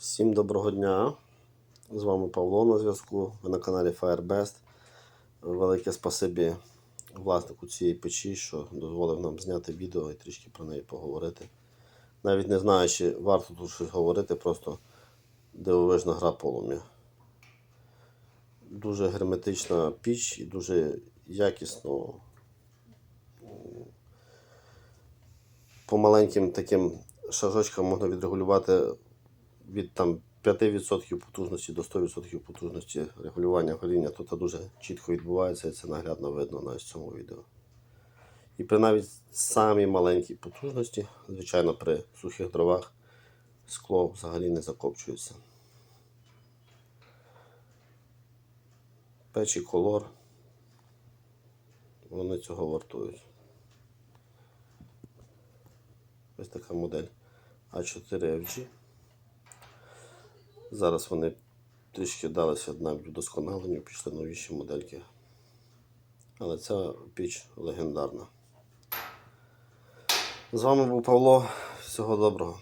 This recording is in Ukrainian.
Всім доброго дня. З вами Павло на зв'язку. Ви на каналі Firebest. Велике спасибі власнику цієї печі, що дозволив нам зняти відео і трішки про неї поговорити. Навіть не знаю, чи варто тут щось говорити, просто дивовижна гра полум'я. Дуже герметична піч і дуже якісно. По маленьким таким шажочкам можна відрегулювати від там 5% потужності до 100% потужності регулювання горіння. Тут дуже чітко відбувається і це наглядно видно на ось цьому відео. І при навіть самій маленькій потужності, звичайно, при сухих дровах скло взагалі не закопчується. Печі колор. Вони цього вартують. Ось така модель А4FG. Зараз вони трішки далися навіть вдосконаленню, пішли новіші модельки. Але ця піч легендарна. З вами був Павло. Всього доброго.